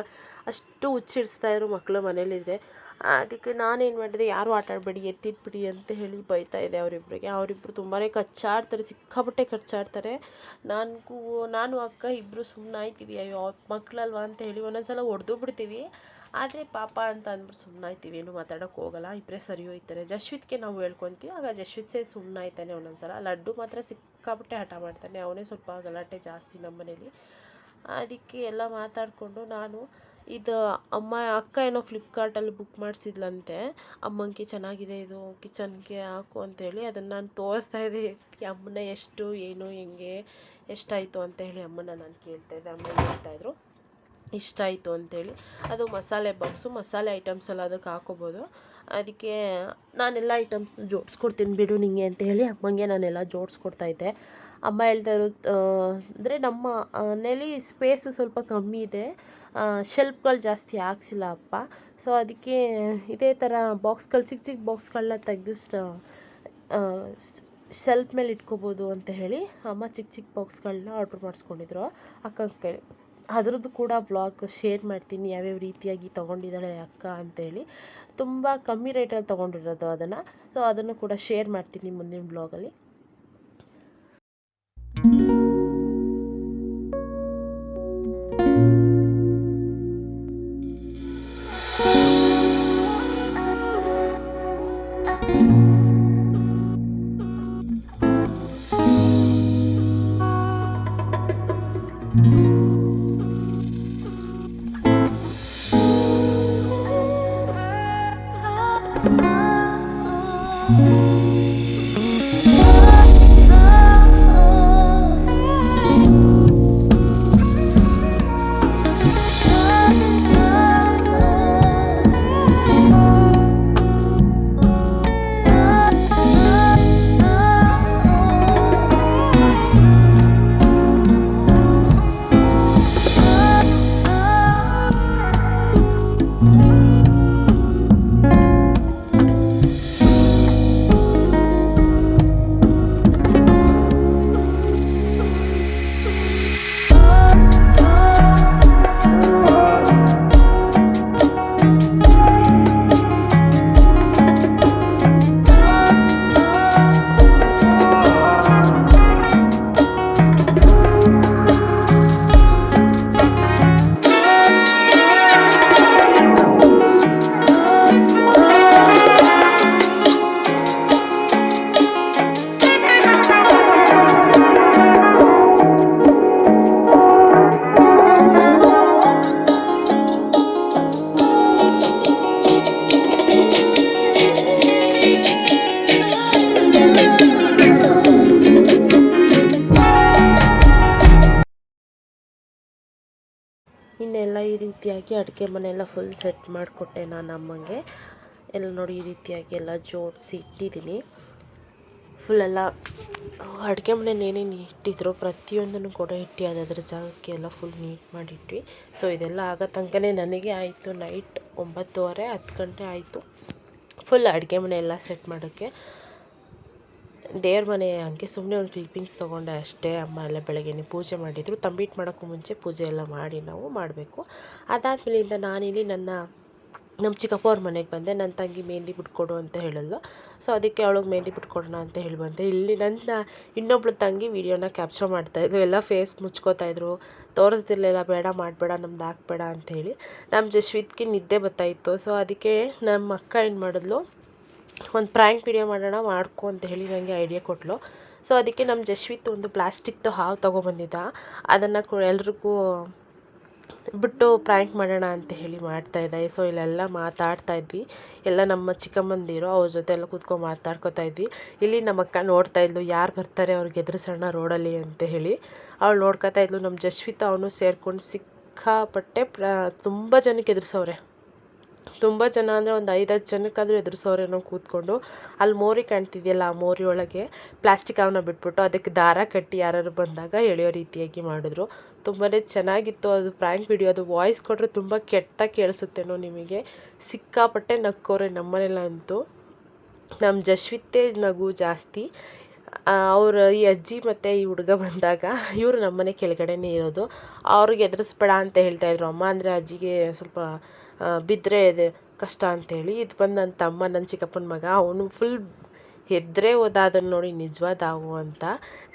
ಅಷ್ಟು ಹುಚ್ಚಿಡಿಸ್ತಾಯಿದ್ರು ಮಕ್ಕಳು ಮನೇಲಿದ್ದರೆ ಅದಕ್ಕೆ ನಾನೇನು ಮಾಡಿದೆ, ಯಾರು ಆಟಾಡಬೇಡಿ ಎತ್ತಿಟ್ಬಿಡಿ ಅಂತ ಹೇಳಿ ಬೈತಾ ಇದ್ದೆ ಅವರಿಬ್ಬರಿಗೆ ಅವರಿಬ್ಬರು ತುಂಬಾ ಕಚ್ಚಾಡ್ತಾರೆ, ಸಿಕ್ಕಾಪಟ್ಟೆ ಕಚ್ಚಾಡ್ತಾರೆ. ನನಗೂ, ನಾನು ಅಕ್ಕ ಇಬ್ಬರು ಸುಮ್ಮನೆ ಆಯ್ತೀವಿ ಅಯ್ಯೋ ಮಕ್ಕಳಲ್ವಾ ಅಂತ ಹೇಳಿ ಒಂದೊಂದು ಸಲ ಹೊಡೆದು ಬಿಡ್ತೀವಿ. ಆದರೆ ಪಾಪ ಅಂತ ಅಂದ್ಬಿಟ್ಟು ಸುಮ್ಮನೆ ಆಯ್ತೀವಿ ಏನು ಮಾತಾಡೋಕ್ಕೆ ಹೋಗಲ್ಲ. ಇಬ್ಬರೇ ಸರಿ ಹೋಯ್ತಾರೆ ಜಶ್ವಿತ್ಗೆ ನಾವು ಹೇಳ್ಕೊತೀವಿ, ಆಗ ಜಶ್ವಿತ್ ಸೇ ಸುಮ್ಮನೆ ಆಯ್ತಾನೆ ಒಂದೊಂದು ಸಲ ಲಡ್ಡು ಮಾತ್ರ ಸಿಕ್ಕಾಪಟ್ಟೆ ಹಠ ಮಾಡ್ತಾನೆ. ಅವನೇ ಸ್ವಲ್ಪ ಗಲಾಟೆ ಜಾಸ್ತಿ ನಮ್ಮ ಮನೇಲಿ. ಅದಕ್ಕೆ ಎಲ್ಲ ಮಾತಾಡಿಕೊಂಡು ನಾನು ಇದು ಅಮ್ಮ, ಅಕ್ಕ ಏನೋ ಫ್ಲಿಪ್ಕಾರ್ಟಲ್ಲಿ ಬುಕ್ ಮಾಡಿಸಿದ್ಲಂತೆ. ಅಮ್ಮಂಗೆ ಚೆನ್ನಾಗಿದೆ ಇದು ಕಿಚನ್ಗೆ ಹಾಕು ಅಂತೇಳಿ ಅದನ್ನು ನಾನು ತೋರಿಸ್ತಾ ಇದ್ದೆ. ಅಮ್ಮನ ಎಷ್ಟು, ಏನು, ಹೆಂಗೆ, ಎಷ್ಟಾಯಿತು? ಅಂತ ಹೇಳಿ ಅಮ್ಮನ ನಾನು ಕೇಳ್ತಾ ಇದ್ದೆ. ಅಮ್ಮ ಹೇಳ್ತಾಯಿದ್ರು ಇಷ್ಟ ಆಯಿತು ಅಂಥೇಳಿ ಅದು ಮಸಾಲೆ ಬಾಕ್ಸು, ಮಸಾಲೆ ಐಟಮ್ಸ್ ಎಲ್ಲ ಅದಕ್ಕೆ ಹಾಕೋಬೋದು. ಅದಕ್ಕೆ ನಾನೆಲ್ಲ ಐಟಮ್ಸ್ ಜೋಡಿಸ್ಕೊಡ್ತೀನಿ ಬಿಡು ನಿಂಗೆ ಅಂತ ಹೇಳಿ ಅಮ್ಮಂಗೆ ನಾನೆಲ್ಲ ಜೋಡಿಸ್ಕೊಡ್ತಾಯಿದ್ದೆ ಅಮ್ಮ ಹೇಳ್ತಾ ಇರೋ ಅಂದರೆ ನಮ್ಮ ಮನೇಲಿ ಸ್ಪೇಸು ಸ್ವಲ್ಪ ಕಮ್ಮಿ ಇದೆ. ಶೆಲ್ಫ್ಗಳು ಜಾಸ್ತಿ ಹಾಕ್ಸಿಲ್ಲ ಅಪ್ಪ. ಸೊ ಅದಕ್ಕೆ ಇದೇ ಥರ ಬಾಕ್ಸ್ಗಳು ಚಿಕ್ಕ ಚಿಕ್ಕ ಬಾಕ್ಸ್ಗಳನ್ನ ತೆಗ್ದಿಷ್ಟು ಶೆಲ್ಫ್ ಮೇಲೆ ಇಟ್ಕೋಬೋದು ಅಂತ ಹೇಳಿ ಅಮ್ಮ ಚಿಕ್ಕ ಚಿಕ್ಕ ಬಾಕ್ಸ್ಗಳನ್ನ ಆರ್ಡ್ರ್ ಮಾಡಿಸ್ಕೊಂಡಿದ್ರು. ಅಕ್ಕಂಗೆ ಕೈಲಿ ಅದ್ರದ್ದು ಕೂಡ ಬ್ಲಾಗ್ ಶೇರ್ ಮಾಡ್ತೀನಿ, ಯಾವ್ಯಾವ ರೀತಿಯಾಗಿ ತೊಗೊಂಡಿದ್ದಾಳೆ ಅಕ್ಕ ಅಂತೇಳಿ. ತುಂಬ ಕಮ್ಮಿ ರೇಟಲ್ಲಿ ತೊಗೊಂಡಿರೋದು ಅದನ್ನು. ಸೊ ಅದನ್ನು ಕೂಡ ಶೇರ್ ಮಾಡ್ತೀನಿ ಮುಂದಿನ ಬ್ಲಾಗಲ್ಲಿ ಇನ್ನೆಲ್ಲ ಈ ರೀತಿಯಾಗಿ ಅಡುಗೆ ಮನೆಯೆಲ್ಲ ಫುಲ್ ಸೆಟ್ ಮಾಡಿಕೊಟ್ಟೆ ನಾನು ಅಮ್ಮಂಗೆ. ಎಲ್ಲ ನೋಡಿ ಈ ರೀತಿಯಾಗಿ ಎಲ್ಲ ಜೋಡಿಸಿ ಇಟ್ಟಿದ್ದೀನಿ. ಫುಲ್ಲೆಲ್ಲ ಅಡುಗೆ ಮನೇಲಿ ಏನೇನು ಇಟ್ಟಿದ್ರು ಪ್ರತಿಯೊಂದನ್ನು ಕೂಡ ಇಟ್ಟು ಅದರ ಜಾಗಕ್ಕೆ ಎಲ್ಲ ಫುಲ್ ನೀಟ್ ಮಾಡಿಟ್ವಿ. ಸೊ ಇದೆಲ್ಲ ಆಗೋ ತನಕನೇ ನನಗೆ ಆಯಿತು ನೈಟ್ ಒಂಬತ್ತುವರೆ, ಹತ್ತು ಗಂಟೆ ಆಯಿತು. ಫುಲ್ ಅಡುಗೆ ಮನೆ ಎಲ್ಲ ಸೆಟ್ ಮಾಡೋಕ್ಕೆ. ದೇವ್ರ ಮನೆ ಹಂಗೆ ಸುಮ್ಮನೆ ಒಂದು ಕ್ಲಿಪ್ಪಿಂಗ್ಸ್ ತೊಗೊಂಡೆ ಅಷ್ಟೇ. ಅಮ್ಮ ಎಲ್ಲ ಬೆಳಗ್ಗೆನೆ ಪೂಜೆ ಮಾಡಿದರು. ತಂಬಿಟ್ ಮಾಡೋಕ್ಕೂ ಮುಂಚೆ ಪೂಜೆ ಎಲ್ಲ ಮಾಡಿ ನಾವು ಮಾಡಬೇಕು. ಅದಾದಮೇಲಿಂದ ನಾನಿಲ್ಲಿ ನನ್ನ, ನಮ್ಮ ಚಿಕ್ಕಪ್ಪ ಅವ್ರ ಮನೆಗೆ ಬಂದೆ. ನನ್ನ ತಂಗಿ ಮೆಹಂದಿ ಬಿಟ್ಕೊಡು ಅಂತ ಹೇಳಿದ್ಲು ಸೊ ಅದಕ್ಕೆ ಅವಳಿಗೆ ಮೆಹಂದಿ ಬಿಟ್ಕೊಡೋಣ ಅಂತ ಹೇಳಿ ಬಂದೆ. ಇಲ್ಲಿ ನನ್ನ ಇನ್ನೊಬ್ಳು ತಂಗಿ ವೀಡಿಯೋನ ಕ್ಯಾಪ್ಚರ್ ಮಾಡ್ತಾಯಿದ್ರು ಎಲ್ಲ ಫೇಸ್ ಮುಚ್ಕೋತಾಯಿದ್ರು ತೋರಿಸ್ದಿರ್ಲಿಲ್ಲ, ಬೇಡ, ಮಾಡಬೇಡ, ನಮ್ದು ಹಾಕ್ಬೇಡ ಹೇಳಿ. ನಮ್ಮ ಜಶ್ವಿತ್ಗೆ ನಿದ್ದೆ ಬರ್ತಾಯಿತ್ತು ಸೊ ಅದಕ್ಕೆ ನಮ್ಮ ಅಕ್ಕ ಏನು ಮಾಡಿದ್ಲು? ಒಂದು ಪ್ರ್ಯಾಂಕ್ ವಿಡಿಯೋ ಮಾಡೋಣ, ಮಾಡ್ಕೊ ಅಂತ ಹೇಳಿ ನನಗೆ ಐಡಿಯಾ ಕೊಟ್ಟಳು ಸೊ ಅದಕ್ಕೆ ನಮ್ಮ ಜಶ್ವಿತ್ ಒಂದು ಪ್ಲಾಸ್ಟಿಕ್ದು ಹಾವು ತೊಗೊಬಂದಿದ್ದ. ಅದನ್ನು ಎಲ್ರಿಗೂ ಬಿಟ್ಟು ಪ್ರ್ಯಾಂಕ್ ಮಾಡೋಣ ಅಂತ ಹೇಳಿ ಮಾಡ್ತಾಯಿದ್ದೆ ಸೊ ಇಲ್ಲೆಲ್ಲ ಮಾತಾಡ್ತಾ ಇದ್ವಿ. ಎಲ್ಲ ನಮ್ಮ ಚಿಕ್ಕಮ್ಮಂದಿರು ಅವ್ರ ಜೊತೆ ಎಲ್ಲ ಕೂತ್ಕೊಂಡು ಮಾತಾಡ್ಕೊತಾ ಇದ್ವಿ. ಇಲ್ಲಿ ನಮ್ಮ ಅಕ್ಕ ನೋಡ್ತಾ ಇದ್ಲು, ಯಾರು ಬರ್ತಾರೆ ಅವ್ರಿಗೆ ಎದುರಿಸೋಣ ರೋಡಲ್ಲಿ ಅಂತ ಹೇಳಿ. ಅವಳು ನೋಡ್ಕೋತಾ ಇದ್ಲು ನಮ್ಮ ಜಶ್ವಿತ್ ಅವನು ಸೇರ್ಕೊಂಡು ಸಿಕ್ಕಾಪಟ್ಟೆ ಪ್ರ ತುಂಬ ಜನಕ್ಕೆ ಎದುರಿಸವ್ರೆ. ತುಂಬ ಜನ ಅಂದರೆ ಒಂದು ಐದು ಹತ್ತು ಜನಕ್ಕಾದರೂ ಎದುರಿಸೋರೇನೋ ಕೂತ್ಕೊಂಡು ಅಲ್ಲಿ ಮೋರಿ ಕಾಣ್ತಿದೆಯಲ್ಲ ಆ ಮೋರಿ ಒಳಗೆ ಪ್ಲಾಸ್ಟಿಕ್ ಅವನ್ನ ಬಿಟ್ಬಿಟ್ಟು ಅದಕ್ಕೆ ದಾರ ಕಟ್ಟಿ ಯಾರಾದ್ರು ಬಂದಾಗ ಎಳೆಯೋ ರೀತಿಯಾಗಿ ಮಾಡಿದ್ರು. ತುಂಬಾ ಚೆನ್ನಾಗಿತ್ತು ಅದು ಪ್ರ್ಯಾಂಕ್ ವಿಡಿಯೋ ಅದು ವಾಯ್ಸ್ ಕೊಟ್ಟರೆ ತುಂಬ ಕೆಟ್ಟ ಕೇಳಿಸುತ್ತೇನೋ ನಿಮಗೆ. ಸಿಕ್ಕಾಪಟ್ಟೆ ನಕ್ಕೋರೆ ನಮ್ಮನೆಲ್ಲ ಅಂತೂ ನಮ್ಮ ಜಶ್ವಿತ್ತೇ ನಗು ಜಾಸ್ತಿ. ಅವರು ಈ ಅಜ್ಜಿ ಮತ್ತು ಈ ಹುಡುಗ ಬಂದಾಗ ಇವರು ನಮ್ಮನೆ ಕೆಳಗಡೆನೇ ಇರೋದು. ಅವ್ರಿಗೆ ಎದುರಿಸ್ಬೇಡ ಅಂತ ಹೇಳ್ತಾಯಿದ್ರು ಅಮ್ಮ ಅಂದರೆ ಅಜ್ಜಿಗೆ ಸ್ವಲ್ಪ ಬಿದ್ದರೆ ಕಷ್ಟ ಅಂತೇಳಿ ಇದು ಬಂದು ನನ್ನ ತಮ್ಮ ನನ್ನ ಚಿಕ್ಕಪ್ಪನ ಮಗ, ಅವನು ಫುಲ್ ಹೆದ್ರೇ ಹೋದ ನೋಡಿ ನಿಜವಾದ ಹಾವು ಅಂತ.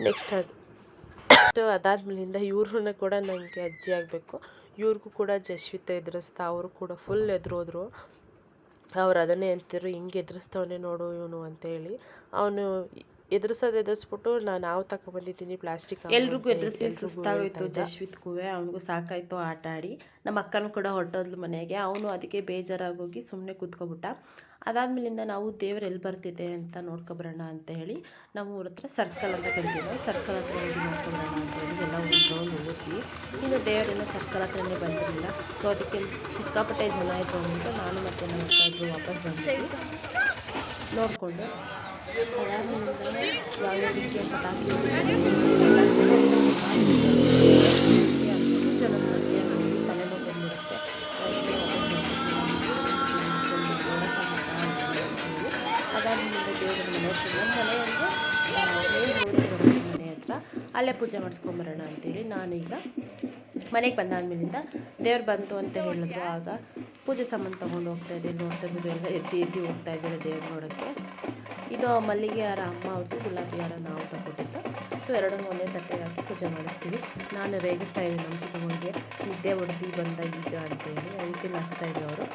ನೆಕ್ಸ್ಟ್ ಅದು ಅದಾದ್ಮೇಲಿಂದ ಇವ್ರನ್ನ ಕೂಡ ನನಗೆ ಅಜ್ಜಿ ಆಗಬೇಕು. ಇವ್ರಿಗೂ ಕೂಡ ಜಶ್ವಿತ ಎದುರಿಸ್ತಾ, ಅವರು ಕೂಡ ಫುಲ್ ಎದುರೋದ್ರು. ಅವ್ರು ಅದನ್ನೇ ಅಂತಿದ್ರು, ಹಿಂಗೆ ಎದುರಿಸ್ತವನೇ ನೋಡು ಇವನು ಅಂತೇಳಿ. ಅವನು ಎದುರಿಸೋದು ಎದುರಿಸ್ಬಿಟ್ಟು ನಾನು ನಾವು ತಗೊಬಂದಿದ್ದೀನಿ ಪ್ಲಾಸ್ಟಿಕ್ ಎಲ್ರಿಗೂ ಎದುರಿಸಿ ಸುಸ್ತಾಗೋಯ್ತು ಜಶ್ವಿತ್ಗೂ ಅವನಿಗೂ ಸಾಕಾಯ್ತು ಆಟ ಆಡಿ. ನಮ್ಮ ಅಕ್ಕನ ಕೂಡ ಹೊರಟೋದ್ಲು ಮನೆಗೆ. ಅವನು ಅದಕ್ಕೆ ಬೇಜಾರಾಗೋಗಿ ಸುಮ್ಮನೆ ಕೂತ್ಕೊಬಿಟ್ಟ. ಅದಾದ್ಮೇಲಿಂದ ನಾವು ದೇವ್ರು ಎಲ್ಲಿ ಬರ್ತಿದೆ ಅಂತ ನೋಡ್ಕೊಬರೋಣ ಅಂತ ಹೇಳಿ ನಮ್ಮ ಊರ ಹತ್ರ ಸರ್ಕಲ್ ಅಂತ ಕರಿತೀವಿ ಸರ್ಕಲ್ ಹತ್ರ ಹೋಗಿ ನೋಡ್ಕೊಬರೋಣ ಅಂತ ಹೇಳಿ ಎಲ್ಲ ಒಂದು ಹೋಗ್ತೀವಿ ಇನ್ನು ದೇವರಿಂದ ಸರ್ಕಲ್ ಹತ್ರನೇ ಬಂದಿರಲಿಲ್ಲ. ಸೊ ಅದಕ್ಕೆ ಸಿಕ್ಕಾಪಟ್ಟೆ ಜನ ಆಯಿತು ಅಂತ ನಾನು ಮತ್ತೆ ನಮ್ಮ ಅಕ್ಕ ವಾಪಸ್ ಬಂದಿದ್ವಿ ನೋಡಿಕೊಂಡು ಅಲ್ಲೇ ಪೂಜೆ ಮಾಡಿಸ್ಕೊಂಬರೋಣ ಅಂತೇಳಿ ನಾನೀಗ ಮನೆಗೆ ಬಂದಾದ್ಮೇಲಿಂದ ದೇವ್ರು ಬಂತು ಅಂತ ಹೇಳಿದ್ರು. ಆಗ ಪೂಜೆ ಸಾಮಾನು ತೊಗೊಂಡು ಹೋಗ್ತಾ ಇದ್ದೆ ನೋಡ್ತಾ ಇದ್ದು ಎಲ್ಲ ಎತ್ತಿ ಎತ್ತಿ ಹೋಗ್ತಾ ಇದ್ದಾರೆ ದೇವ್ರು ನೋಡೋಕ್ಕೆ. ಇದು ಮಲ್ಲಿಗೆ ಹಾರ, ಅಮ್ಮ ಅವ್ರದ್ದು ಗುಲಾಬಿ ಹಾರ ನಾವು ತಗೊಟ್ಟಿದ್ದು ಸೊ ಎರಡನ್ನೂ ಒಂದೇ ತಟ್ಟೆಗೆ ಹಾಕಿ ಪೂಜೆ ಮಾಡಿಸ್ತೀವಿ. ನಾನು ರೇಗಿಸ್ತಾ ಇದ್ದೀನಿ ನಮ್ಮ ಚಿಕ್ಕಮ್ಮನಿಗೆ ನಿದ್ದೆ ಹೊಡೆದು ಬಂದ ಈಗ ಅಂತೇಳಿ ಅದಕ್ಕೆ ನಗ್ತಾ ಅವರು.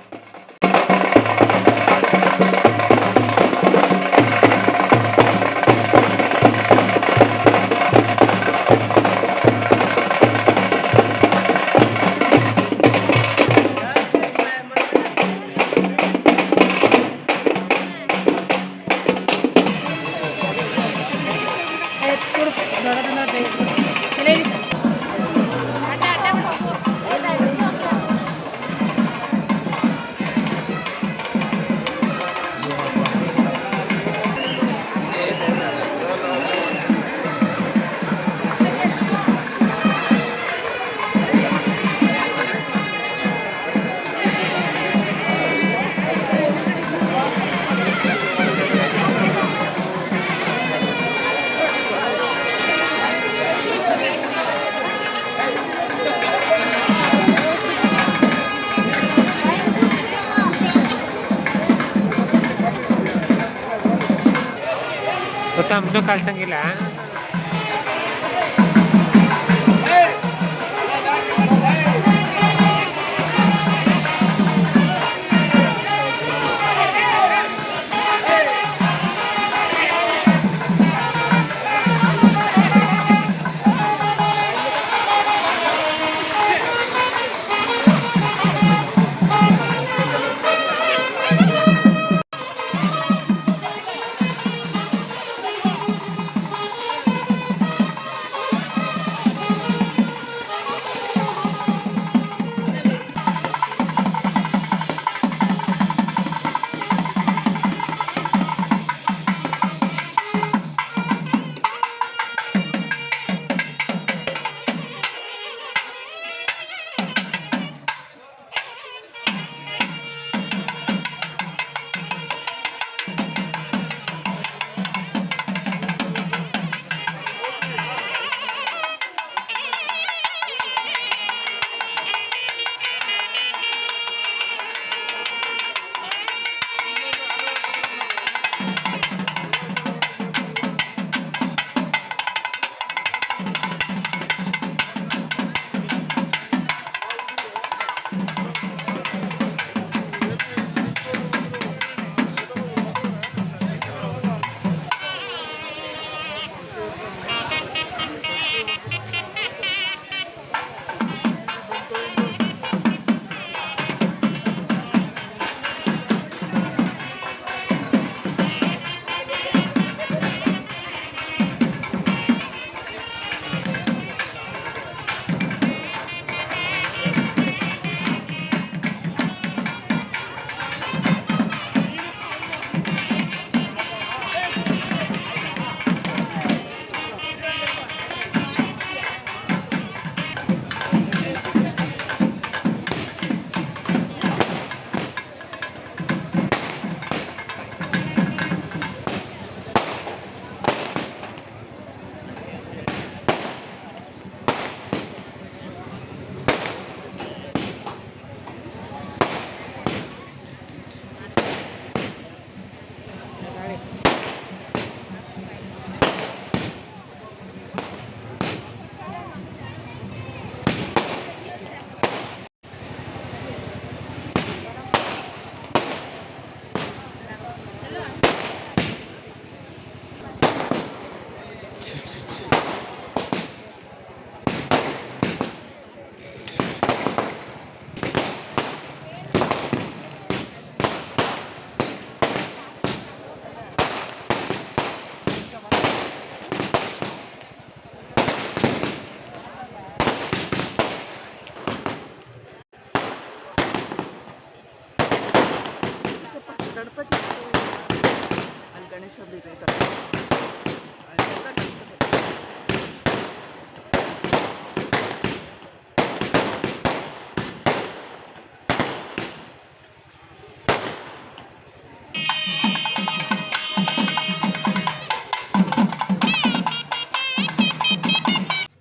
ಕಳ್ಸಂಗಿಲ್ಲ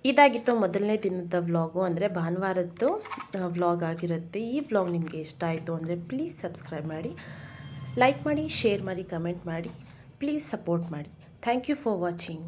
ಇದಾಗಿತ್ತು ಮೊದಲನೇ ದಿನದ ವ್ಲಾಗು. ಅಂದರೆ ಭಾನುವಾರದ್ದು ವ್ಲಾಗ್ ಆಗಿರುತ್ತೆ. ಈ ವ್ಲಾಗ್ ನಿಮಗೆ ಇಷ್ಟ ಆಯಿತು ಅಂದರೆ ಪ್ಲೀಸ್ ಸಬ್ಸ್ಕ್ರೈಬ್ ಮಾಡಿ ಲೈಕ್ ಮಾಡಿ ಶೇರ್ ಮಾಡಿ ಕಮೆಂಟ್ ಮಾಡಿ. ಪ್ಲೀಸ್ ಸಪೋರ್ಟ್ ಮಾಡಿ. Thank you for watching